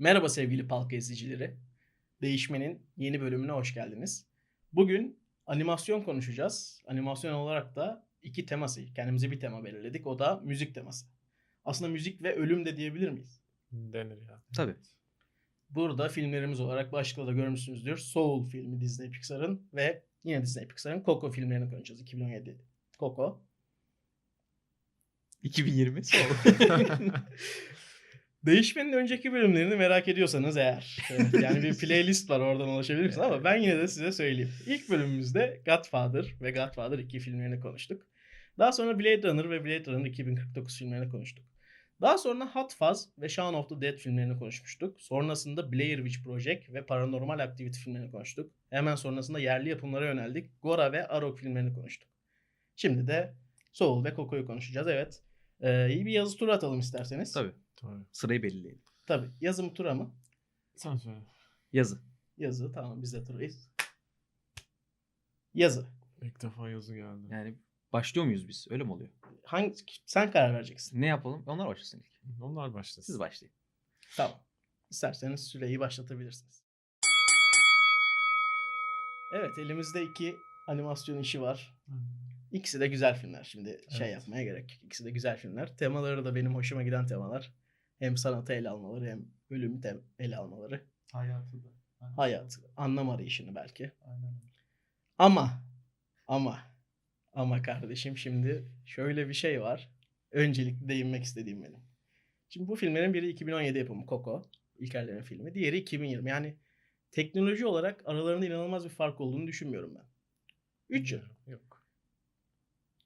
Merhaba sevgili Palka izleyicileri. Değişmenin yeni bölümüne hoş geldiniz. Bugün animasyon konuşacağız. Animasyon olarak da iki teması, kendimize bir tema belirledik. O da müzik teması. Aslında müzik ve ölüm de diyebilir miyiz? Denir ya. Tabii. Burada filmlerimiz olarak başlıkta da görmüşsünüzdür. Soul filmi Disney Pixar'ın ve yine Disney Pixar'ın Coco filmlerini konuşacağız. 2017 Coco. 2020 sol. Değişmenin önceki bölümlerini merak ediyorsanız eğer. Yani bir playlist var oradan ulaşabilirsiniz ama ben yine de size söyleyeyim. İlk bölümümüzde Godfather ve Godfather 2 filmlerini konuştuk. Daha sonra Blade Runner ve Blade Runner 2049 filmlerini konuştuk. Daha sonra Hot Fuzz ve Shaun of the Dead filmlerini konuşmuştuk. Sonrasında Blair Witch Project ve Paranormal Activity filmlerini konuştuk. Hemen sonrasında yerli yapımlara yöneldik. Gora ve Arok filmlerini konuştuk. Şimdi de Soul ve Coco'yu konuşacağız. Evet. Ee, iyi bir yazı turu atalım isterseniz. Tabii. Tabii. Sırayı belirleyelim. Tabii. Yazı mı tura mı? Sen söyle. Yazı. Yazı. Tamam biz de turayız. Yazı. İlk defa yazı geldi. Yani başlıyor muyuz biz? Öyle mi oluyor? Hangi sen karar vereceksin. Ne yapalım? Onlar başlasın ilk. Onlar başlasın. Siz başlayın. Tamam. İsterseniz süreyi başlatabilirsiniz. Evet elimizde iki animasyon işi var. İkisi de güzel filmler. Şimdi şey Evet. yapmaya gerek. İkisi de güzel filmler. Temaları da benim hoşuma giden temalar. Hem sanatı ele almaları hem ölümü tem- ele almaları. Hayatı da. Aynı Hayat, anlam arayışını belki. Aynen. Ama ama ama kardeşim şimdi şöyle bir şey var. Öncelikle değinmek istediğim benim. Şimdi bu filmlerin biri 2017 yapımı Coco. İlkerlerin filmi. Diğeri 2020. Yani teknoloji olarak aralarında inanılmaz bir fark olduğunu düşünmüyorum ben. 3 yıl. Yok.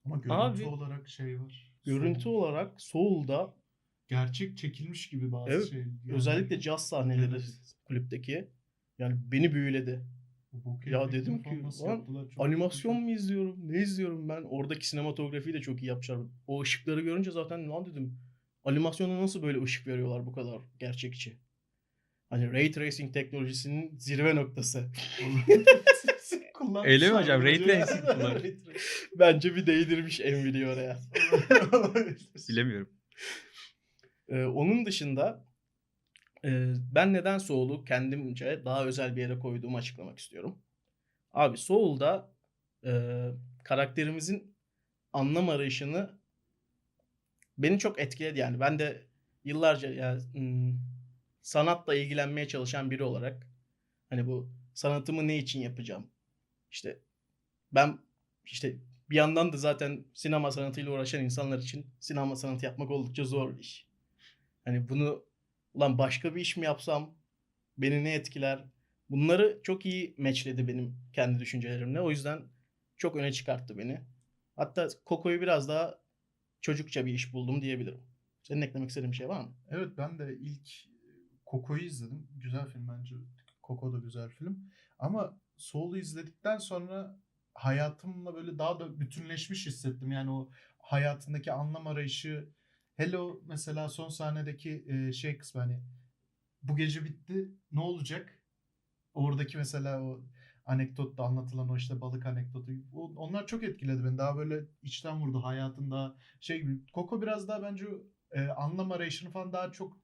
Ama görüntü Abi, olarak şey var. Görüntü Soul. olarak Soul'da Gerçek çekilmiş gibi bazı Evet, şey. Yani özellikle caz sahneleri Evet. klipteki yani beni büyüledi. bu bokeh Ya dedim ki, lan Animasyon mu izliyorum? Ne izliyorum ben? Oradaki sinematografiyi de çok iyi yapmışlar. O ışıkları görünce zaten lan dedim. Animasyona nasıl böyle ışık veriyorlar bu kadar gerçekçi? Hani Ray Tracing teknolojisinin zirve noktası. Öyle mi hocam? Ray böyle. tracing kullan- Ray Tracing. Bence bir değdirmiş Nvidia oraya. Bilemiyorum. Ee, onun dışında e, ben neden Soul'u kendimce daha özel bir yere koyduğumu açıklamak istiyorum. Abi Soul'da e, karakterimizin anlam arayışını beni çok etkiledi yani. Ben de yıllarca ya hmm, sanatla ilgilenmeye çalışan biri olarak hani bu sanatımı ne için yapacağım? İşte ben işte bir yandan da zaten sinema sanatıyla uğraşan insanlar için sinema sanatı yapmak oldukça zor bir iş. Hani bunu ulan başka bir iş mi yapsam beni ne etkiler? Bunları çok iyi matchledi benim kendi düşüncelerimle. O yüzden çok öne çıkarttı beni. Hatta Coco'yu biraz daha çocukça bir iş buldum diyebilirim. Senin eklemek istediğin bir şey var mı? Evet ben de ilk Coco'yu izledim. Güzel film bence. Coco da güzel film. Ama Soul'u izledikten sonra hayatımla böyle daha da bütünleşmiş hissettim. Yani o hayatındaki anlam arayışı. Hello mesela son sahnedeki e, şey kısmı hani bu gece bitti ne olacak? Oradaki mesela o anekdotta anlatılan o işte balık anekdotu. O- onlar çok etkiledi beni. Daha böyle içten vurdu hayatında şey gibi. Coco biraz daha bence e, anlam arayışını falan daha çok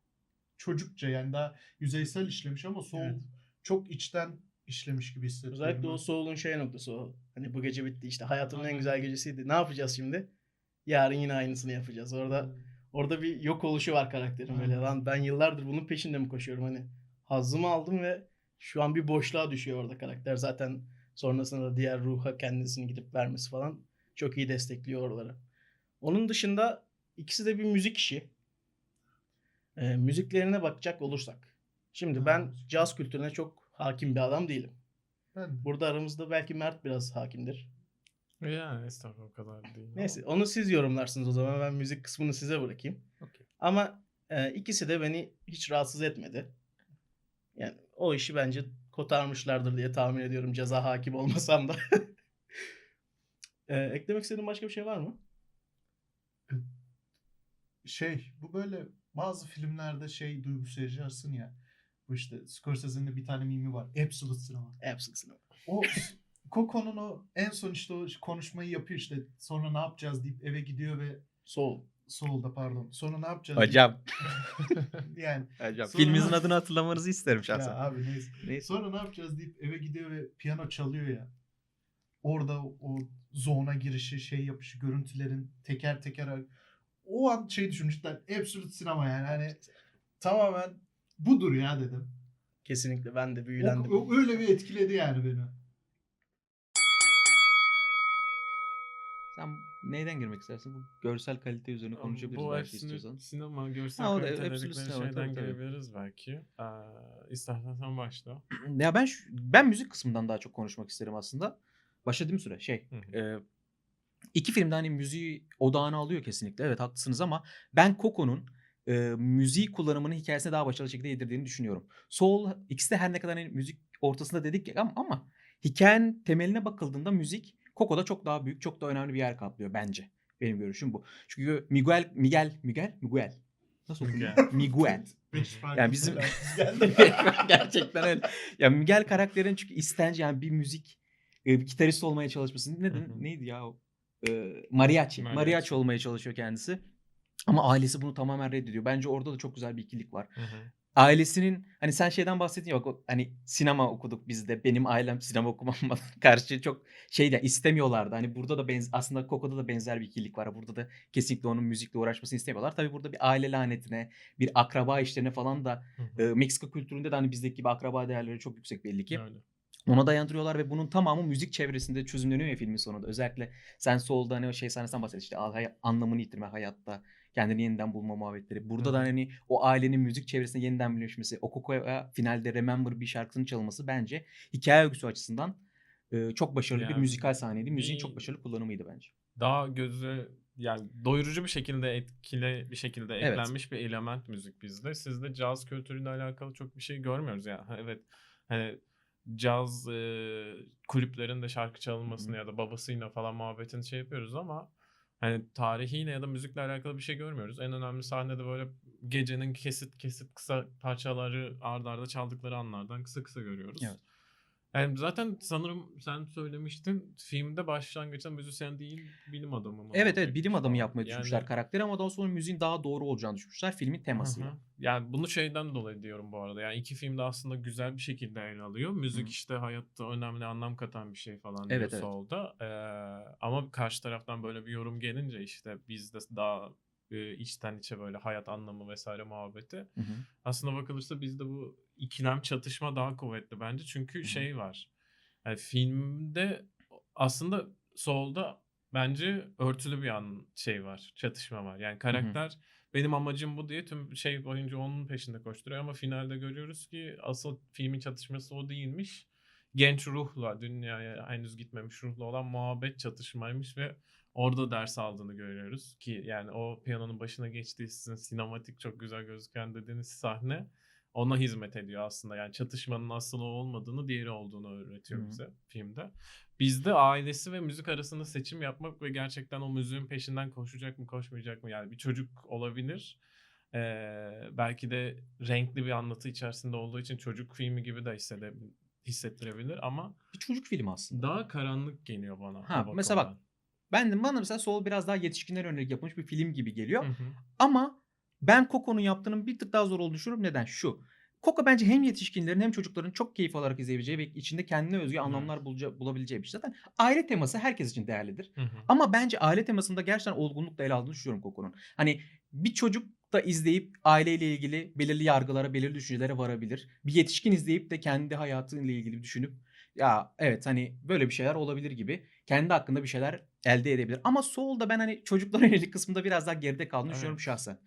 çocukça yani daha yüzeysel işlemiş ama Soul Evet. çok içten işlemiş gibi hissediyorum. Özellikle ben. o Soul'un şey noktası o. Hani bu gece bitti işte hayatımın en Aynen. güzel gecesiydi. Ne yapacağız şimdi? Yarın yine aynısını yapacağız. Orada orada bir yok oluşu var karakterin böyle. Lan ben yıllardır bunun peşinde mi koşuyorum hani. Hazzımı aldım ve şu an bir boşluğa düşüyor orada karakter. Zaten sonrasında da diğer ruha kendisini gidip vermesi falan çok iyi destekliyor oraları. Onun dışında ikisi de bir müzik işi. Ee, müziklerine bakacak olursak. Şimdi Ha, ben müzik. caz kültürüne çok hakim bir adam değilim. Ben de. Burada aramızda belki Mert biraz hakimdir. Yani estağfurullah o kadar değil. Neyse onu siz yorumlarsınız o zaman ben müzik kısmını size bırakayım. Okey. Ama e, ikisi de beni hiç rahatsız etmedi. Yani o işi bence kotarmışlardır diye tahmin ediyorum ceza hakim olmasam da. e, eklemek istediğin başka bir şey var mı? şey bu böyle bazı filmlerde şey duygusu yaşarsın ya. Bu işte Scorsese'nin bir tane mimi var. Absolute Cinema. Absolutely. O Coco'nun o en son işte o konuşmayı yapıyor işte sonra ne yapacağız deyip eve gidiyor ve Soul. Soul'da pardon. Sonra ne yapacağız? Hocam. Yani Hocam. Sonra- Filminizin adını hatırlamanızı isterim ya şahsen. abi neyse. Neyse. Sonra ne yapacağız deyip eve gidiyor ve piyano çalıyor ya. Orada o zona girişi, şey yapışı, görüntülerin teker teker o an şey düşünmüşler. Absürt sinema yani hani tamamen budur ya dedim. Kesinlikle ben de O, büyülendim. o- öyle bir etkiledi yani beni. Sen neyden girmek istersin? Bu görsel kalite üzerine konuşabiliriz Bu belki istiyorsan. sinema, görsel Ha, kalite dedikleri sinema, şeyden tabii, tabii. girebiliriz belki. Ee, istersen sen başla. Ya ben şu- ben müzik kısmından daha çok konuşmak isterim aslında. Başladığım süre şey. Hı hı. e, iki filmde hani müziği odağına alıyor kesinlikle. Evet haklısınız ama ben Coco'nun e, müziği kullanımını hikayesine daha başarılı şekilde yedirdiğini düşünüyorum. Soul ikisi de her ne kadar hani müzik ortasında dedik ama, ama hikayenin temeline bakıldığında müzik Coco'da çok daha büyük, çok daha önemli bir yer kaplıyor bence. Benim görüşüm bu. Çünkü Miguel, Miguel, Miguel, Miguel. Nasıl okunuyor? Miguel. Yani bizim-. Gerçekten öyle. Ya Miguel karakterin çünkü istenci yani bir müzik e, bir gitarist olmaya çalışması. Ne, neydi ya o? E, mariachi. Mariachi. Mariachi olmaya çalışıyor kendisi. Ama ailesi bunu tamamen reddediyor. Bence orada da çok güzel bir ikilik var. Hı hı. Ailesinin hani sen şeyden bahsettin o- hani sinema okuduk biz de. Benim ailem sinema okumama karşı çok şey de istemiyorlardı. Hani burada da benz aslında Coco'da da benzer bir ikilik var. Burada da kesinlikle onun müzikle uğraşmasını istemiyorlar. Tabii burada bir aile lanetine, bir akraba işlerine falan da Hı hı. e, Meksika kültüründe de hani bizdeki gibi akraba değerleri çok yüksek belli ki. Öyle. Ona dayandırıyorlar ve bunun tamamı müzik çevresinde çözümleniyor ya filmin sonunda. Özellikle sen Soul'da hani o şey sahnesinden bahset işte anlamını yitirme hayatta, kendini yeniden bulma muhabbetleri. Burada Hı da hani o ailenin müzik çevresinde yeniden birleşmesi, o Coco'ya finalde Remember bir şarkısının çalınması bence hikaye öyküsü açısından e, çok başarılı bir Yani müzikal sahneydi. Müziğin bir- çok başarılı kullanımıydı bence. Daha gözü yani doyurucu bir şekilde etkili bir şekilde Evet. eklenmiş bir element müzik bizde. Sizde caz kültürüyle alakalı çok bir şey görmüyoruz yani. Ha, Evet hani caz e, kulüplerinde şarkı çalınmasını ya da babasıyla falan muhabbetini şey yapıyoruz ama hani tarihiyle ya da müzikle alakalı bir şey görmüyoruz. En önemli sahnede böyle gecenin kesit kesit kısa parçaları ard arda çaldıkları anlardan kısa kısa görüyoruz. Evet. Yani zaten sanırım sen söylemiştin filmde başlangıçta müzisyen değil bilim adamı mı? Evet evet bilim adamı falan. yapmaya düşünmüşler Yani- karakteri ama daha sonra müziğin daha doğru olacağını düşünmüşler filmin temasıyla. Hı hı. Yani bunu şeyden dolayı diyorum bu arada. Yani iki filmde aslında güzel bir şekilde ele alıyor. Müzik Hı. işte hayatta önemli anlam katan bir şey falan Evet, diyor evet. Soul'da. Ee, ama karşı taraftan böyle bir yorum gelince işte bizde daha e, içten içe böyle hayat anlamı vesaire muhabbeti. Hı hı. Aslında bakılırsa bizde bu ikilem çatışma daha kuvvetli bence. Çünkü Hı hı. şey var. Yani filmde aslında Soul'da bence örtülü bir an şey var. Çatışma var. Yani karakter benim amacım bu diye tüm şey boyunca onun peşinde koşturuyor ama finalde görüyoruz ki asıl filmin çatışması o değilmiş. Genç ruhla, dünyaya henüz gitmemiş ruhla olan muhabbet çatışmaymış ve orada ders aldığını görüyoruz ki yani o piyanonun başına geçtiği sizin sinematik çok güzel gözüken dediğiniz sahne ona hizmet ediyor aslında. Yani çatışmanın asıl o olmadığını diğeri olduğunu öğretiyor Hı hı. bize filmde. Bizde ailesi ve müzik arasında seçim yapmak ve gerçekten o müziğin peşinden koşacak mı koşmayacak mı? Yani bir çocuk olabilir. Ee, belki de renkli bir anlatı içerisinde olduğu için çocuk filmi gibi de hissede, hissettirebilir ama Bir çocuk filmi aslında. daha karanlık geliyor bana. Ha, mesela bak. Ben de bana mesela Soul biraz daha yetişkinlere yönelik yapılmış bir film gibi geliyor. Hı hı. Ama ben Coco'nun yaptığının bir tık daha zor olduğunu düşünüyorum. Neden? Şu. Coco bence hem yetişkinlerin hem çocukların çok keyif alarak izleyebileceği ve içinde kendine özgü anlamlar bulaca- bulabileceği bir şey. Zaten aile teması herkes için değerlidir. Hı. Ama bence aile temasında gerçekten olgunlukla ele aldığını düşünüyorum Coco'nun. Hani bir çocuk da izleyip aileyle ilgili belirli yargılara, belirli düşüncelere varabilir. Bir yetişkin izleyip de kendi hayatıyla ilgili düşünüp ya evet hani böyle bir şeyler olabilir gibi kendi hakkında bir şeyler elde edebilir. Ama Soul'da ben hani çocuklara yönelik kısmında biraz daha geride kaldığını düşünüyorum Evet. şahsen.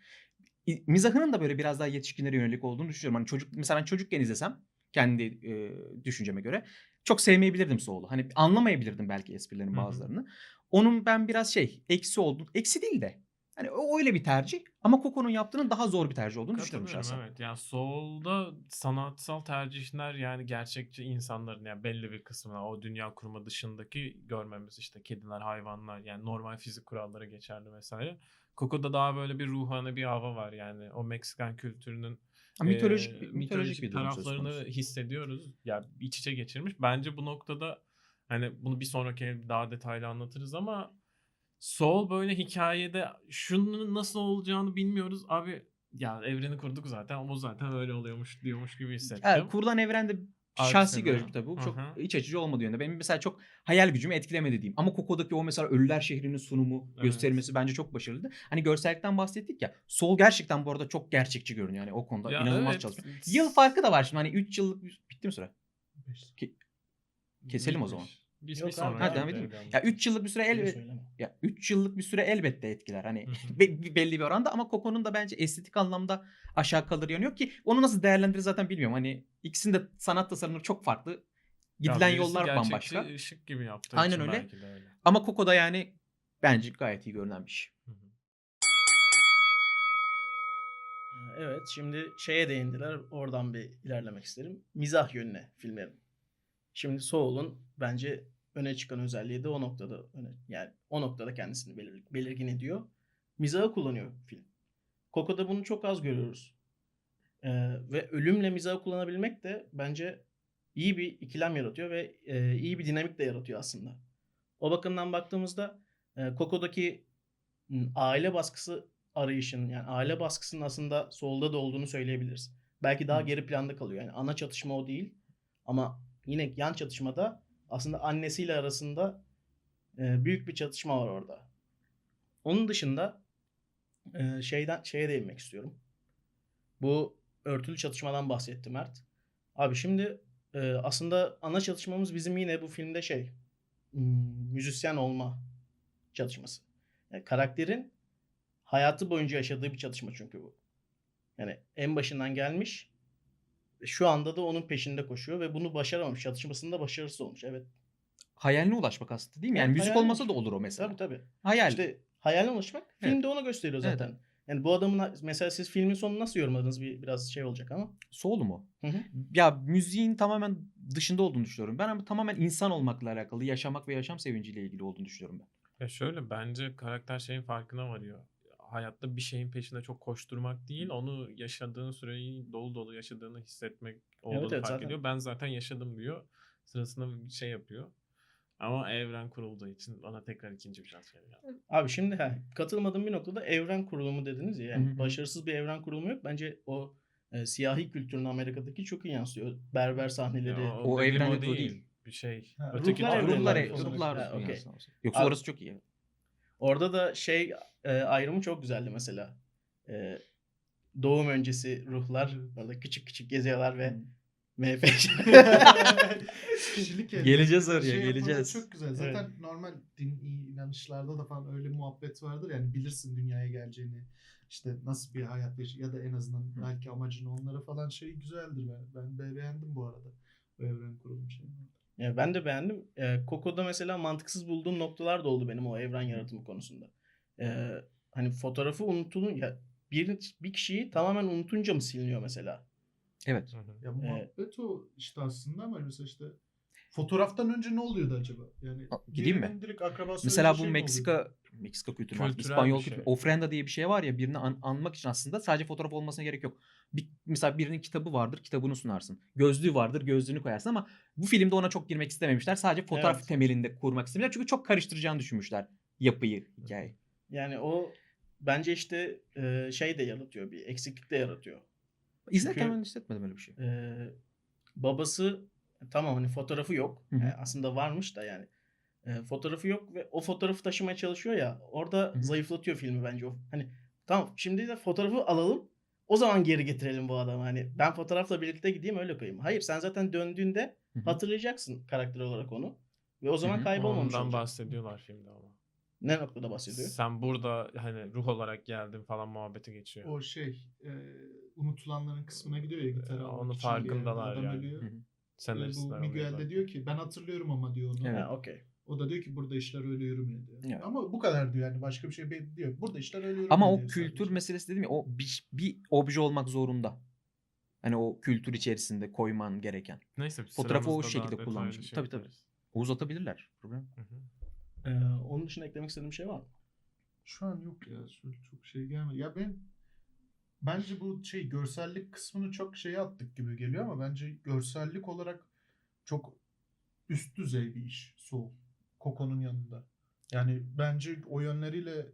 Mizahının da böyle biraz daha yetişkinlere yönelik olduğunu düşünüyorum. Hani çocuk mesela ben çocukken izlesem kendi e, düşünceme göre çok sevmeyebilirdim Soul'u. Hani anlamayabilirdim belki esprilerin bazılarını. Onun ben biraz şey eksi oldu. Eksi değil de. Hani o öyle bir tercih ama Coco'nun yaptığının daha zor bir tercih olduğunu düşünüyorum şahsen. evet. Yani Soul'da sanatsal tercihler yani gerçekçi insanların yani belli bir kısmına o dünya kurma dışındaki görmemiz işte kediler, hayvanlar yani normal fizik kuralları geçerli vesaire. Coco'da daha böyle bir ruhani bir hava var yani o Meksikan kültürünün Ha, mitolojik, e, mitolojik bir taraflarını hissediyoruz. Ya iç içe geçirmiş. Bence bu noktada hani bunu bir sonraki daha detaylı anlatırız ama Soul böyle hikayede şunun nasıl olacağını bilmiyoruz. Abi ya evreni kurduk zaten o zaten öyle oluyormuş diyormuş gibi hissettim. Evet, kurulan evrende şahsi Aksine. görüşüm tabii bu. Çok hı. iç açıcı olmadı yönde. Benim mesela çok hayal gücümü etkilemedi diyeyim. Ama Coco'daki o mesela Ölüler Şehri'nin sunumu, Evet. gösterilmesi bence çok başarılıydı. Hani görsellikten bahsettik ya. Soul gerçekten bu arada çok gerçekçi görünüyor. Yani o konuda Ya inanılmaz evet. çalışıyor. Yıl farkı da var şimdi. Hani 3 yıllık bitti mi süre? Keselim o zaman. Biz Yok bir abi, sonra. Ha, devam edeyim. Ya 3 yıllık bir süre söyleme. ya 3 yıllık bir süre elbette etkiler. Hani be- belli bir oranda ama Coco'nun da bence estetik anlamda aşağı kalır yanı yok ki onu nasıl değerlendirir zaten bilmiyorum. Hani ikisinin de sanat tasarımları çok farklı. Gidilen Ya birisi yollar gerçekçi bambaşka. ışık gibi yaptı. Aynen öyle. Belki de öyle. Ama Coco'da yani bence gayet iyi görünen bir şey. Hı hı. Ee, Evet şimdi şeye değindiler. Oradan bir ilerlemek isterim. Mizah yönüne filmlerin. Şimdi Soul'un bence öne çıkan özelliği de o noktada öne, yani o noktada kendisini belir- belirgin ediyor. Mizahı kullanıyor film. Coco'da bunu çok az görüyoruz. Ee, ve ölümle mizahı kullanabilmek de bence iyi bir ikilem yaratıyor ve e, iyi bir dinamik de yaratıyor aslında. O bakımdan baktığımızda e, Coco'daki m, aile baskısı arayışın yani aile baskısının aslında solda da olduğunu söyleyebiliriz. Belki daha geri planda kalıyor. Yani ana çatışma o değil ama yine yan çatışmada aslında annesiyle arasında e, büyük bir çatışma var orada. Onun dışında e, şeyden şeye değinmek istiyorum. Bu örtülü çatışmadan bahsetti Mert. Abi şimdi e, aslında ana çatışmamız bizim yine bu filmde şey hmm, müzisyen olma çatışması. Yani karakterin hayatı boyunca yaşadığı bir çatışma çünkü bu. Yani en başından gelmiş şu anda da onun peşinde koşuyor ve bunu başaramamış. Çatışmasında başarısız olmuş. Evet. Hayaline ulaşmak aslında değil mi? Yani Evet, müzik hayaline olmasa da olur o mesela. Tabii tabii. Hayal. İşte hayaline ulaşmak Evet. filmde onu gösteriyor Evet, zaten. Yani bu adamın mesela siz filmin sonunu nasıl yorumladınız bir biraz şey olacak ama. Soul mu? Hı hı. Ya müziğin tamamen dışında olduğunu düşünüyorum. Ben ama tamamen insan olmakla alakalı, yaşamak ve yaşam sevinciyle ilgili olduğunu düşünüyorum ben. Ya şöyle bence karakter şeyin farkına varıyor. Hayatta bir şeyin peşinde çok koşturmak değil, onu yaşadığın süreyi dolu dolu yaşadığını hissetmek olduğunu Evet, evet, fark zaten. ediyor. Ben zaten yaşadım diyor. Sırasında bir şey yapıyor. Ama evren kurulduğu için bana tekrar ikinci bir şans veriyor. Abi şimdi he, katılmadığım bir noktada evren kurulumu dediniz ya. Yani başarısız bir evren kurulumu yok. Bence o e, siyahi kültürün Amerika'daki çok iyi yansıyor. Berber sahneleri. Ya o evrende de o değil. Bir şey. Ha, Öteki ruhlar türlü evreni Ruhlar, var. var. ruhlar Ha, okey. dünyasına olsun. Yoksa Abi- orası çok iyi. Orada da şey e, ayrımı çok güzeldi mesela. E, doğum öncesi ruhlar orada küçük küçük geziyorlar ve. MF. Kişilik evre. Geleceğiz oraya, Şey geleceğiz. Çok güzel. Zaten normal din inanışlarda da falan öyle muhabbet vardır. Yani bilirsin dünyaya geleceğini. işte nasıl bir hayat yaş ya da en azından belki amacını onlara falan şey güzeldir. Ben, ben be- beğendim bu arada. Bu evren kurulum şeyini. Ya ben de beğendim. E, Coco'da mesela mantıksız bulduğum noktalar da oldu benim o evren yaratımı konusunda. E, hani fotoğrafı unutulun ya bir, bir kişiyi tamamen unutunca mı siliniyor mesela? Evet. Ya muhabbet o işte aslında ama mesela işte fotoğraftan önce ne oluyordu acaba? Yani gideyim mi? direkt akrabası Mesela bu şey Meksika Meksika kültürü var. Kültürel İspanyol bir kültürü. şey. Ofrenda diye bir şey var ya birini an- anmak için aslında sadece fotoğraf olmasına gerek yok. Bir, mesela birinin kitabı vardır, kitabını sunarsın. Gözlüğü vardır, gözlüğünü koyarsın ama bu filmde ona çok girmek istememişler. Sadece fotoğraf Evet. temelinde kurmak istemişler. Çünkü çok karıştıracağını düşünmüşler yapıyı, hikayeyi. Yani o bence işte e, şey de yaratıyor bir eksiklik de yaratıyor. İzlerken Çünkü- ben hissetmedim öyle bir şey. E, babası tamam hani fotoğrafı yok. Hı aslında varmış da yani. E, fotoğrafı yok ve o fotoğrafı taşımaya çalışıyor ya. Orada Hı hı. zayıflatıyor filmi bence o. Hani tamam şimdi de fotoğrafı alalım. O zaman geri getirelim bu adamı. Hani ben fotoğrafla birlikte gideyim öyle koyayım. Hayır sen zaten döndüğünde Hı hı. hatırlayacaksın karakter olarak onu. Ve o zaman Hı hı. kaybolmamış Ondan olacak. bahsediyorlar filmde ama. Ne noktada bahsediyor? Sen burada hani ruh olarak geldin falan muhabbeti geçiyor. O şey e, unutulanların kısmına gidiyor ya gitar bir yerde farkındalar adam yani. ölüyor. Senaristler bu Miguel de diyor ki ben hatırlıyorum ama diyor onu. Evet. Ha, okey. O da diyor ki burada işler öyle yürümüyor diyor. Evet. Ama bu kadar diyor yani başka bir şey diyor. Burada işler öyle yürümüyor Ama o kültür sadece. meselesi dedim ya o bir, bir obje olmak zorunda. Hani o kültür içerisinde koyman gereken. Neyse Fotoğrafı o şekilde kullanmış. şey Tabii, tabii. Uzatabilirler. Problem. Hı hı. Ee, onun dışında eklemek istediğim bir şey var mı? Şu an yok ya. Çok şey gelmedi. Ya ben bence bu şey görsellik kısmını çok şeye attık gibi geliyor ama bence görsellik olarak çok üst düzey bir iş Soul. Coco'nun yanında. Yani bence o yönleriyle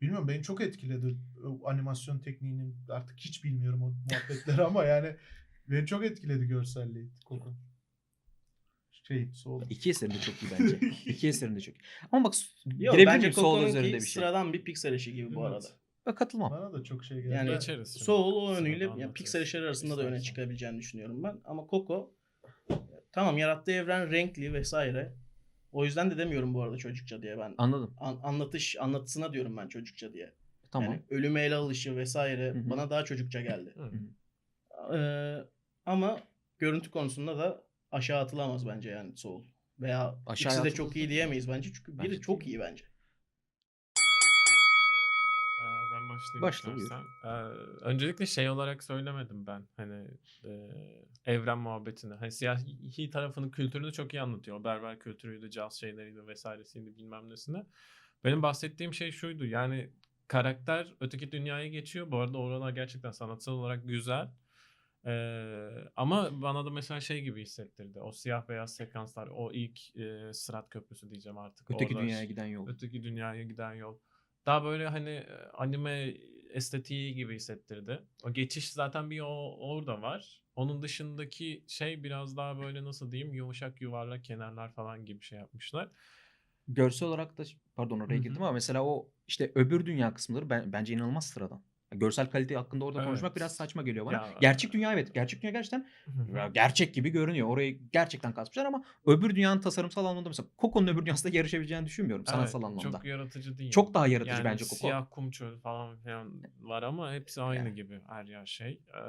bilmiyorum beni çok etkiledi o animasyon tekniğinin artık hiç bilmiyorum o muhabbetleri ama yani beni çok etkiledi görselliği Coco. Şey Soul. İki eserinde çok iyi bence. İki eserinde çok iyi. Ama bak Yok girebilir bence miyim Soul Coco'nunki üzerinde bir şey? sıradan bir Pixar işi gibi bu Evet. arada. Ben katılmam. Bana da çok şey geldi. Yani Ben- Geçeriz şimdi. Soul o Sırada yönüyle ya anlatırız. Pixar işleri arasında da öne İstersen. çıkabileceğini düşünüyorum ben. Ama Coco tamam yarattığı evren renkli vesaire. O yüzden de demiyorum bu arada çocukça diye ben. Anladım. An- anlatış anlatısına diyorum ben çocukça diye. Tamam. Yani ölüme ele alışı vesaire Hı hı. bana daha çocukça geldi. Hı. Ee, ama görüntü konusunda da aşağı atılamaz bence yani Soul. Veya Aşağı ikisi de çok iyi diyemeyiz bence. Çünkü biri Bence çok iyi bence. Ee, ben başlayayım Başla, istersen. Ee, öncelikle şey olarak söylemedim ben. Hani e, evren muhabbetini. Hani siyahi tarafının kültürünü çok iyi anlatıyor. O berber kültürüydü, caz şeyleriydi vesairesiydi bilmem nesine. Benim bahsettiğim şey şuydu. Yani karakter öteki dünyaya geçiyor. Bu arada oralar gerçekten sanatsal olarak güzel. Ee, ama bana da mesela şey gibi hissettirdi. O siyah beyaz sekanslar, o ilk e, Sırat Köprüsü diyeceğim artık. Öteki Orada dünyaya giden yol. Öteki dünyaya giden yol. Daha böyle hani anime estetiği gibi hissettirdi. O geçiş zaten bir o, orada var. Onun dışındaki şey biraz daha böyle nasıl diyeyim yumuşak yuvarlak kenarlar falan gibi şey yapmışlar. Görsel olarak da pardon oraya Hı hı. girdim ama mesela o işte öbür dünya kısımları ben, bence inanılmaz sıradan. Görsel kalite hakkında orada konuşmak Evet. biraz saçma geliyor bana. Ya- gerçek dünya evet. Gerçek dünya gerçekten ya gerçek gibi görünüyor. Orayı gerçekten kasmışlar ama öbür dünyanın tasarımsal anlamda mesela Coco'nun öbür dünyasında yarışabileceğini düşünmüyorum sanatsal Evet, anlamda. Çok yaratıcı değil. Çok daha yaratıcı yani bence Coco. Siyah kum çöl falan filan var ama hepsi aynı Yani. gibi her yer şey. Ee,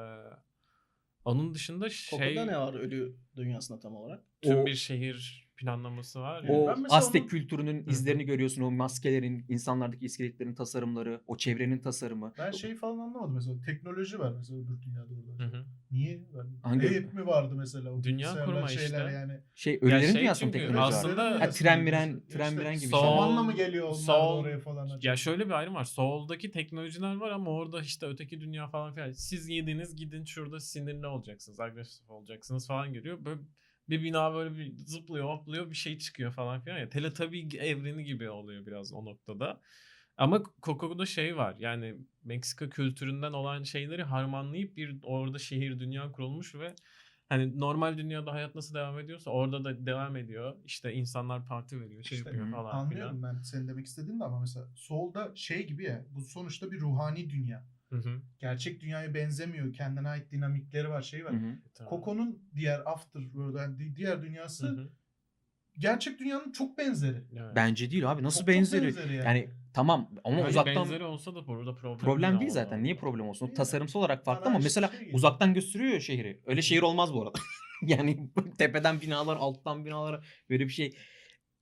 onun dışında şey Coco'da ne var ölü dünyasında tam olarak? tüm O- bir şehir planlaması var ya. O Ben mesela Aztek onun- kültürünün hı. izlerini görüyorsun. O maskelerin, insanlardaki iskeletlerin tasarımları, o çevrenin tasarımı. Ben şey falan anlamadım mesela teknoloji var mesela öbür dünyada orada. Hı hı. Niye? Hangi- hep mi vardı mesela o Dünya kurma şeyler işte. yani. Şey ölülerin şey dünyasının çünkü teknoloji var. aslında- Ha, tren miren, tren miren gibi Sol- şeyler. Zamanla mı geliyor onlar Sol- oraya falan? acaba? Ya şöyle bir ayrım var. Soul'daki teknolojiler var ama orada işte öteki dünya falan filan. Siz yediniz gidin şurada sinirli olacaksınız, agresif olacaksınız falan geliyor. Böyle bir bina böyle bir zıplıyor, hopluyor bir şey çıkıyor falan filan ya. Teletabi evreni gibi oluyor biraz o noktada. Ama Coco'da şey var. Yani Meksika kültüründen olan şeyleri harmanlayıp bir orada şehir dünya kurulmuş ve hani normal dünyada hayat nasıl devam ediyorsa orada da devam ediyor. İşte insanlar parti veriyor, şey İşte, yapıyor falan Anlıyorum filan. ben senin demek istediğin de ama mesela Soul'da şey gibi ya bu sonuçta bir ruhani dünya. Hı hı. Gerçek dünyaya benzemiyor. Kendine ait dinamikleri var, şey var. Hı hı. Tamam. Coco'nun diğer Afterworld yani di- diğer dünyası Hı hı. gerçek dünyanın çok benzeri. Evet. Bence değil abi. Nasıl Çok- çok benzeri? benzeri yani. Yani tamam ama Yani uzaktan benzeri olsa da burada problem, problem değil orada. zaten. Niye problem olsun? Değil mi? Tasarımsal olarak farklı Bana ama işte mesela şey uzaktan gösteriyor şehri. Öyle şehir olmaz bu arada. yani tepeden binalar, alttan binalar böyle bir şey.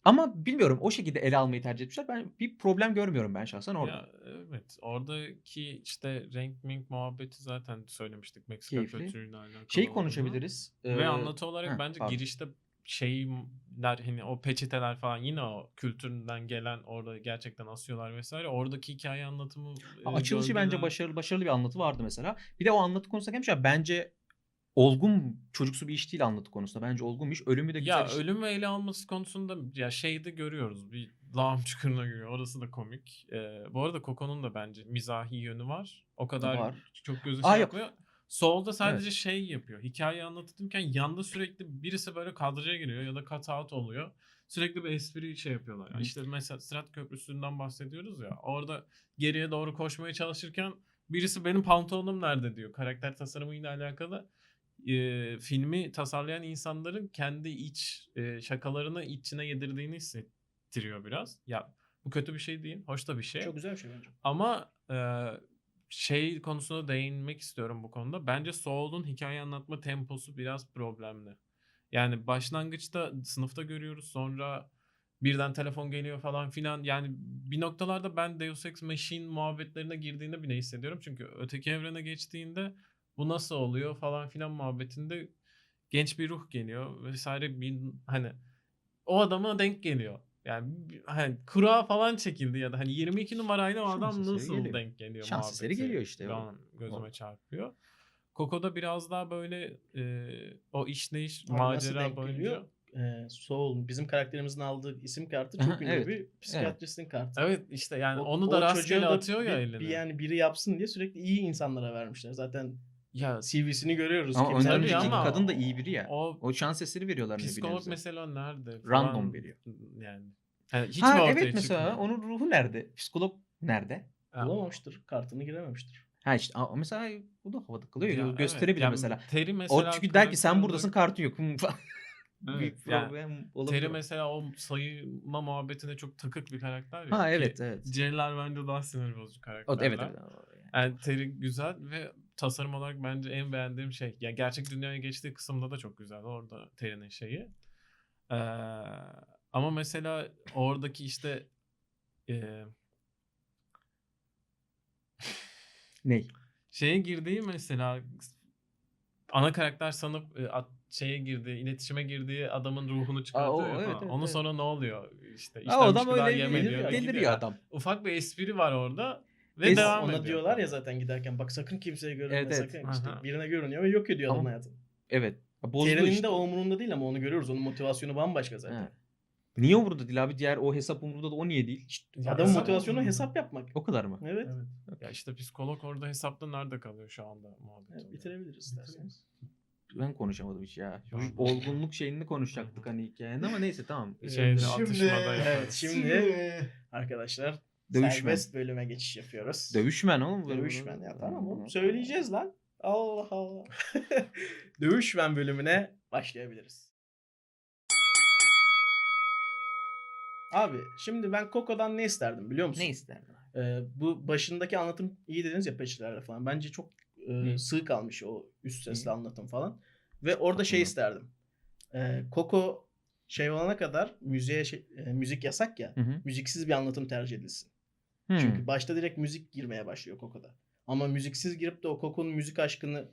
Ama bilmiyorum o şekilde ele almayı tercih etmişler. Ben bir problem görmüyorum ben şahsen orada. Ya, evet. Oradaki işte renk mink muhabbeti zaten söylemiştik Meksika Keyifli. kültürüyle alakalı. Şey konuşabiliriz. Ve Ee, anlatı olarak heh, bence pardon. girişte şeyler hani o peçeteler falan yine o kültüründen gelen orada gerçekten asıyorlar vesaire. Oradaki hikaye anlatımı e, Açılışı bence başarılı başarılı bir anlatı vardı mesela. Bir de o anlatı konusunda gelmişler. Bence olgun çocuksu bir iş değil anlatı konusunda. Bence olgun bir iş. Ölümü de güzel Ya iş. ölümü ele alması konusunda ya şeyde görüyoruz. Bir lağım çukuruna giriyor. Orası da komik. Ee, bu arada Coco'nun da bence mizahi yönü var. O kadar Var. çok gözü Aa, şey yok. yapmıyor. Soul'da sadece şey yapıyor. Hikaye anlatırken yanda sürekli birisi böyle kadraja giriyor ya da cut out oluyor. Sürekli bir espri şey yapıyorlar. Hı. İşte mesela Sırat Köprüsü'nden bahsediyoruz ya. Orada geriye doğru koşmaya çalışırken birisi benim pantolonum nerede diyor. Karakter tasarımıyla alakalı e, filmi tasarlayan insanların kendi iç e, şakalarını içine yedirdiğini hissettiriyor biraz. Ya bu kötü bir şey değil. Hoş da bir şey. Çok güzel bir şey bence. Ama e, şey konusuna değinmek istiyorum bu konuda. Bence Soul'un hikaye anlatma temposu biraz problemli. Yani başlangıçta sınıfta görüyoruz sonra birden telefon geliyor falan filan. Yani bir noktalarda ben Deus Ex Machine muhabbetlerine girdiğinde bile hissediyorum. Çünkü öteki evrene geçtiğinde bu nasıl oluyor falan filan muhabbetinde genç bir ruh geliyor vesaire bir hani o adama denk geliyor. Yani hani kura falan çekildi ya da hani 22 numarayla o adam nasıl geliyor. denk geliyor Şans eseri geliyor işte. O- an gözüme o. çarpıyor. Coco'da biraz daha böyle e, o işleyiş nasıl macera denk boyunca geliyor? e, Soul bizim karakterimizin aldığı isim kartı çok ünlü evet. bir psikiyatristin kartı. Evet işte yani O- onu o da çocuğa rastgele da atıyor ya bir, eline. bir yani biri yapsın diye sürekli iyi insanlara vermişler. Zaten ya CV'sini görüyoruz. Ama Kimse- Tabii öndeki ama kadın da iyi biri ya. o O şans eseri veriyorlar ne psikolog mesela nerede? Random veriyor. Yani. Yani hiç ha mi ortaya evet mesela çıkmıyor? onun ruhu nerede? Psikolog nerede? Bulamamıştır. Kartını girememiştir. Ha işte mesela bu da havada kalıyor. ya ya, evet, gösterebilir yani mesela. Teri mesela O çünkü der ki sen buradasın olarak- kartı yok. Evet, Büyük yani problem olabilir. Teri mesela o sayma muhabbetine çok takık bir karakter ya. Ha ki evet evet. C'ler bence daha sinir bozucu O, karakterler. evet evet. Yani Terry güzel ve tasarım olarak bence en beğendiğim şey. Yani gerçek dünyaya geçtiği kısımda da çok güzel. Orada Terry'nin şeyi. Ee, ama mesela oradaki işte e, Ney? şeye girdiği mesela ana karakter sanıp e, at- şeye girdiği, iletişime girdiği adamın ruhunu çıkartıyor ya evet, falan. evet, Onu evet. sonra ne oluyor? İşte o işlenmiş adam öyle gidiyor. deliriyor adam. Ufak bir espri var orada ve Biz devam Ona ediyor. diyorlar ya zaten giderken bak sakın kimseye görünme Evet, evet. sakın. İşte Aha. birine görünüyor ve yok ediyor adamın Ama hayatını. Evet. Bozdu Terinin işte. de o umurunda değil ama onu görüyoruz. Onun motivasyonu bambaşka zaten. Ha. Niye umurunda değil abi? Diğer o hesap umurunda da o niye değil? Ya Adamın hesap motivasyonu hesap yapmak. o kadar mı? Evet. Evet. Ya işte psikolog orada hesapta nerede kalıyor şu anda muhabbet. Evet, oluyor. bitirebiliriz isterseniz. Ben konuşamadım hiç ya. Şu Olgunluk şeyini konuşacaktık hani hikayende ama neyse tamam. Şeyde Ee, atışmada yaparız. Evet şimdi arkadaşlar Dövüşmen. serbest bölüme geçiş yapıyoruz. Dövüşmen oğlum. Dövüşmen ya tamam oğlum söyleyeceğiz lan. Allah Allah. Dövüşmen bölümüne başlayabiliriz. Abi şimdi ben Coco'dan ne isterdim biliyor musun? Ne isterdin? Ee, bu başındaki anlatım iyi dediniz ya peçetelerle falan. Bence çok e, Hı. sığ kalmış o üst sesli Hı. anlatım falan. Ve orada şey Hı. isterdim. Ee, Coco şey olana kadar müziğe şey- e, müzik yasak ya. Hı hı. Müziksiz bir anlatım tercih edilsin. Hmm. Çünkü başta direkt müzik girmeye başlıyor Coco'da. Ama müziksiz girip de o Coco'nun müzik aşkını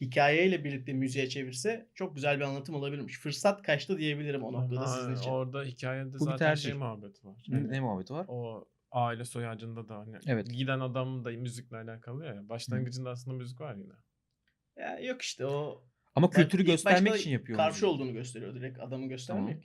hikayeyle birlikte müziğe çevirse çok güzel bir anlatım olabilirmiş. Fırsat kaçtı diyebilirim o noktada Ama sizin için. Orada hikayede bir zaten şey muhabbeti var. Ne, ne muhabbeti var? O aile soy ağacında da hani Evet. giden adam da müzikle alakalı ya. Başlangıcında aslında müzik var yine. Ya yok işte o Ama kültürü göstermek için yapıyor. Karşı olduğunu gösteriyor direkt. Adamı göstermiyor Tamam.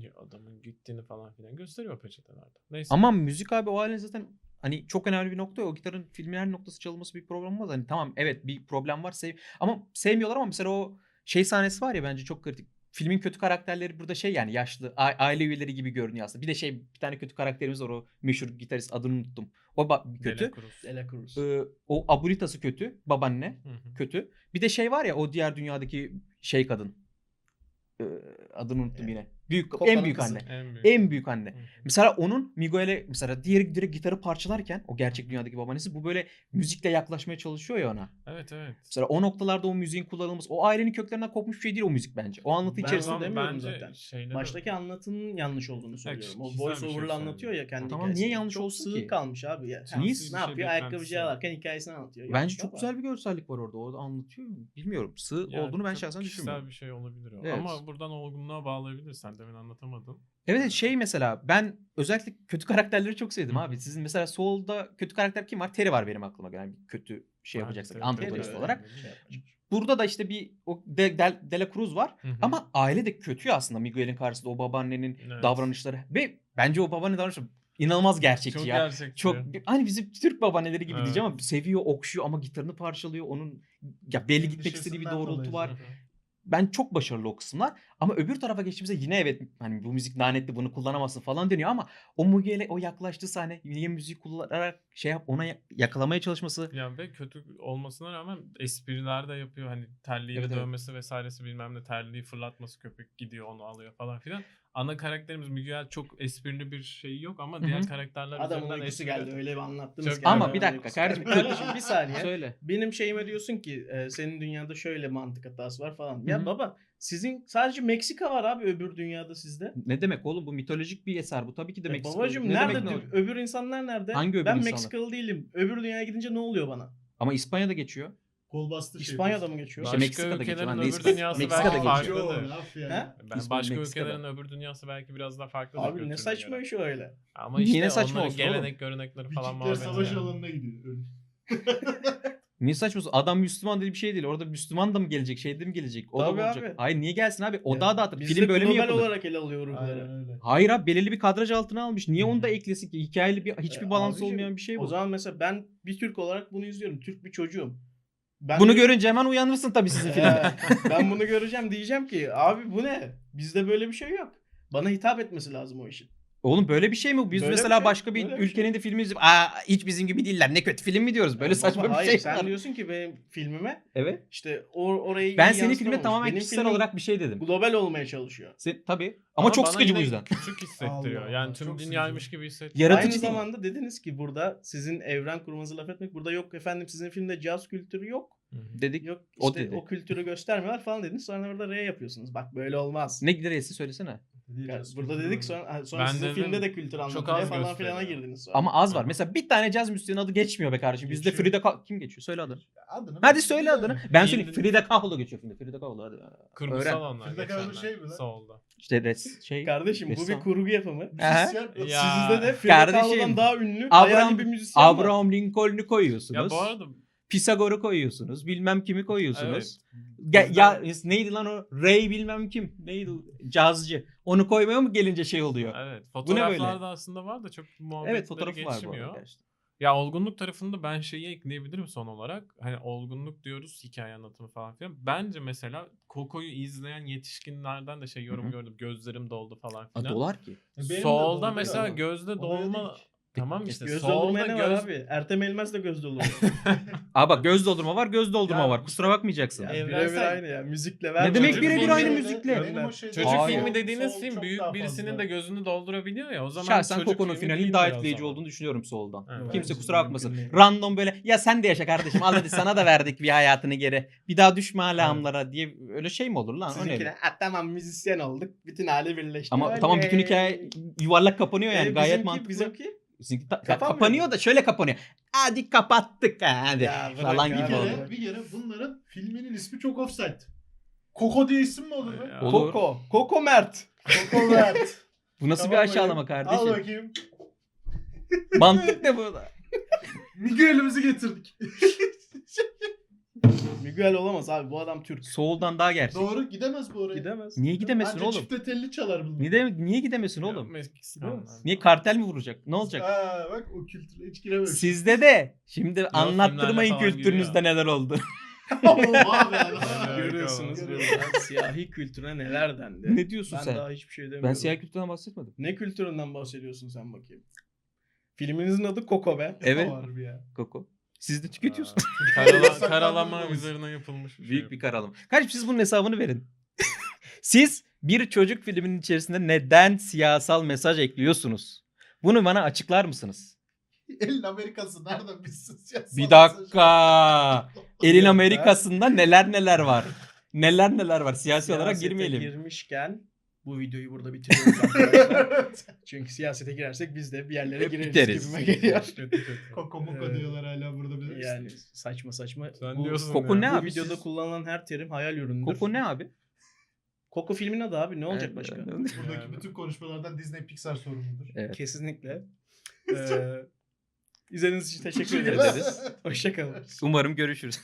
Ya adamın gittiğini falan filan gösteriyor peçetelerde. Neyse. Ama müzik abi o halde zaten hani çok önemli bir nokta. O gitarın filmin her noktası çalınması bir problem olmaz. Hani tamam evet bir problem var. Sev ama sevmiyorlar ama mesela o şey sahnesi var ya bence çok kritik. Filmin kötü karakterleri burada şey yani yaşlı aile üyeleri gibi görünüyor aslında. Bir de şey bir tane kötü karakterimiz var o meşhur gitarist adını unuttum. O ba- kötü. Dela Cruz. Dela Cruz. Ee, o abuelitası kötü. Babaanne Hı hı. kötü. Bir de şey var ya o diğer dünyadaki şey kadın. Ee, adını unuttum Evet. yine. Büyük en büyük kızı. anne. En büyük. En büyük anne. Hı. Mesela onun Miguel'e mesela diğeri direkt gitarı parçalarken o gerçek dünyadaki babaannesi bu böyle müzikle yaklaşmaya çalışıyor ya ona. Evet evet. Mesela o noktalarda o müziğin kullanılması o ailenin köklerinden kopmuş bir şey değil o müzik bence. O anlatı Ben içerisinde. Ama demiyorum bence zaten. şeyleri- Baştaki anlatının yanlış olduğunu söylüyorum. O kişisel voice bir şey over'la anlatıyor ya kendi Tamam, niye hikayesini. yanlış Çok olsun sığ ki? kalmış abi ya. Niye- ne şey yapıyor? beklentisi Ayakkabıcı var. alarken hikayesini anlatıyor. Yok Bence çok güzel bir görsellik var orada. Orada anlatıyor. Bilmiyorum. Sığ Yani olduğunu ben şahsen kişisel düşünmüyorum. bir şey olabilir o. Evet. Ama buradan olgunluğa bağlayabilirsen demin anlatamadın. Evet evet, şey mesela ben özellikle kötü karakterleri çok sevdim Hı. abi. Sizin mesela Soul'da kötü karakter kim var? Terry var benim aklıma gelen bir kötü şey yapacaksak antagonist olarak. Şey. Burada da işte bir o De, Del- Dela Cruz var. Hı hı. Ama aile de kötü ya aslında Miguel'in karşısında o babaannenin Evet. davranışları. Ve bence o babaanne davranışı inanılmaz gerçekçi çok ya. gerçekçi. Çok hani bizim Türk babaanneleri gibi Evet. diyeceğim ama seviyor, okşuyor ama gitarını parçalıyor. Onun ya belli gitmek Endişesinden istediği bir doğrultu var. Ben çok başarılı o kısımlar. Ama öbür tarafa geçtiğimizde yine evet hani bu müzik lanetli bunu kullanamazsın falan deniyor ama o Miguel'e o yaklaştığı sahne yine müziği kullanarak şey yap ona ya- yakalamaya çalışması Yani ve kötü olmasına rağmen espriler de yapıyor. Hani terliğini Evet, evet. dövmesi vesairesi bilmem ne terliği fırlatması köpek gidiyor onu alıyor falan filan. Ana karakterimiz Miguel çok esprili bir şey yok ama Hı diğer karakterler Adamın üzerinden uykusu geldi öyle bir anlattınız Çok- ki. Ama bir dakika kardeşim. Kardeşim bir saniye. söyle. Benim şeyime diyorsun ki e, senin dünyada şöyle mantık hatası var falan. Ya Hı hı. baba sizin sadece Meksika var abi öbür dünyada sizde. Ne demek oğlum bu mitolojik bir eser bu tabii ki de Ya Meksika. babacım Ne nerede demek ne öbür insanlar nerede? Hangi öbür ben insanlar? Meksikalı değilim. Öbür dünyaya gidince ne oluyor bana? Ama İspanya'da geçiyor. Kol bastı şey. İspanya'da mı geçiyor? İşte Başka Meksika'da geçiyor. ülkelerin Lan öbür İspanya- dünyası Meksika'da belki geçiyor. farklıdır. Laf ya. Ha? Ben İspanya, başka Meksika'da. ülkelerin öbür dünyası belki biraz daha farklı. Abi ne saçma iş öyle. Ama Niye işte saçma onların olsun oğlum? gelenek görenekleri falan Vikingler muhabbeti. savaş yani. alanına gidiyor. Niye saçmasın? Adam Müslüman diye bir şey değil. Orada Müslüman da mı gelecek? Şey de mi gelecek? O da Tabii mı olacak? abi. Hayır niye gelsin abi? O Ya, daha dağıtır. Biz Film de böyle mi global yapılır? olarak ele alıyor ruhları. Aynen öyle. Hayır abi belirli bir kadraj altına almış. Niye onu da eklesin ki? Hikayeli bir hiçbir E, balans abicim, olmayan bir şey bu. O zaman mesela ben bir Türk olarak bunu izliyorum. Türk bir çocuğum. Ben Bunu de- görünce hemen uyanırsın tabii sizin filmde. Ee, ben bunu göreceğim diyeceğim ki abi bu ne? Bizde böyle bir şey yok. Bana hitap etmesi lazım o işin. Oğlum böyle bir şey mi? Biz Böyle bir mesela şey, başka bir böyle bir ülkenin de filmi izleyip aa hiç bizim gibi değiller ne kötü film mi diyoruz? Böyle Ya saçma baba, bir hayır, şey Sen var. diyorsun ki benim filmime Evet. işte or orayı Ben senin yansıtamamış. tamamen Benim kişisel filmim olarak bir şey dedim. global olmaya çalışıyor. Sen, tabii. Ama, çok bana sıkıcı bu yine yüzden. Küçük hissettiriyor. Allah yani tüm dünyaymış gibi hissettiriyor. Yaratıcı Aynı değil. zamanda dediniz ki burada sizin evren kurmanızı laf etmek. Burada yok efendim sizin filmde caz kültürü yok. Dedik. Yok O işte dedi. o, kültürü göstermiyorlar falan dediniz. Sonra burada R yapıyorsunuz. Bak böyle olmaz. Ne gideresi söylesene. Diyeceğiz, Burada dedik sonra, sonra Ben sizin dedim, filmde de kültür az falan filana girdiniz sonra. Ama az var. Mesela bir tane caz müziğinin adı geçmiyor be kardeşim. Bizde. Frida Kahlo kim geçiyor? Söyle adını. Adını Hadi ben söyle adını. Ben İyi söyleyeyim. Frida Kahlo geçiyor filmde. Frida Kahlo hadi. Kurgusal Öğren. onlar Frida Kahlo şey mi lan? Solda. İşte res şey. Kardeşim bu bir kurgu yapımı. Müzisyen. Sizde de Frida Kahlo'dan daha ünlü Abraham- bir müzisyen. Abraham Lincoln'u koyuyorsunuz. Ya bu arada Pisagor'u koyuyorsunuz. Bilmem kimi koyuyorsunuz. evet. Ge- ya neydi lan o? Ray bilmem kim. Neydi? Cazcı. Onu koymaya mı gelince şey oluyor? Evet. Bu ne Fotoğraflarda aslında var da çok muhabbetleri Evet fotoğrafı var bu geçmiyor. Ya olgunluk tarafında ben şeyi ekleyebilirim son olarak. Hani olgunluk diyoruz hikaye anlatımı falan filan. Bence mesela Coco'yu izleyen yetişkinlerden de şey yorum Hı hı. gördüm. Gözlerim doldu falan filan. dolar ki. Benim Solda mesela gözde dolma. Tamam işte Göz solda doldurmaya ne var göz abi? Ertem Elmez de göz doldurma. Aa bak göz doldurma var, göz doldurma Ya var. Kusura bakmayacaksın. ya, Evrensel- birebir aynı ya. Müzikle ver. Ne demek Çocuk birebir filmi- aynı müzikle? Benim o şey- Çocuk Hayır. filmi dediğiniz Sol film çok büyük daha birisinin fazla. de gözünü doldurabiliyor ya. O zaman Şahsen çocuk Coco'nun filmi finalinin değildir daha o etkileyici zaman. olduğunu düşünüyorum Soul'dan. Evet. Kimse Bence kusura bakmasın. değil. Random böyle ya sen de yaşa kardeşim al hadi sana da verdik bir hayatını geri. Bir daha düşme hala Evet. hamlara diye öyle şey mi olur lan? O ne? Sizinkine "Ha, tamam müzisyen olduk. Bütün hali birleşti. Ama tamam bütün hikaye yuvarlak kapanıyor yani gayet mantıklı. Bizimki Bizimki ta- Kapanmıyor kapanıyor mu? da şöyle kapanıyor. Hadi kapattık ha, hadi Ya bırak falan ya, gibi Bir oluyor. kere, bir kere bunların filminin ismi çok offside. Koko diye isim mi olur Ya. be? Olur. Koko. Koko Mert. Koko Mert. Bu nasıl Tamam bir aşağılama Al kardeşim? bakayım. Mantık ne bu? Miguel'imizi getirdik. Miguel olamaz abi. Bu adam Türk. Soul'dan daha gerçek. Doğru gidemez bu oraya. Gidemez. Niye gidemesin Anca oğlum? çifte telli çalar bunlar. Niye, niye gidemesin oğlum? Meksikanlar. Niye kartel mi vuracak? Ne olacak? Ha, bak o kültüre hiç girememiş. Sizde de şimdi anlattırmayın filmlerle falan kültürünüzde neler oldu. Oha be. Görüyorsunuz Görüyorum. burada siyahi kültüre neler dendi. ne diyorsun ben sen? daha hiçbir şey demiyorum. Ben siyah kültürden bahsetmedim. Ne kültüründen bahsediyorsun sen bakayım? Filminizin adı Koko be. Evet. Harbi ya. Koko. Siz de tüketiyorsunuz. Karala, karalama üzerine yapılmış bir şey. Büyük bir karalama. Kardeşim siz bunun hesabını verin. siz bir çocuk filminin içerisinde neden siyasal mesaj ekliyorsunuz? Bunu bana açıklar mısınız? Elin Amerikası nereden bilsin siyasal Bir dakika. Elin Amerikasında neler neler var. Neler neler var. Siyasi olarak Siyasete girmeyelim. girmişken bu videoyu burada bitiriyoruz arkadaşlar. Çünkü siyasete girersek biz de bir yerlere gireriz Biteriz. gibime geliyor. Diyorlar hala burada bilir Yani saçma saçma. Sen bu, diyorsun Koko ya. ne bu abi? videoda Siz- kullanılan her terim hayal ürünüdür. Koko ne abi? Koko filmin adı abi ne olacak Evet, başka? evet. Buradaki Yani. bütün konuşmalardan Disney Pixar sorumludur. Evet. Kesinlikle. Ee, izlediğiniz için teşekkür ederiz. Hoşçakalın. Umarım görüşürüz.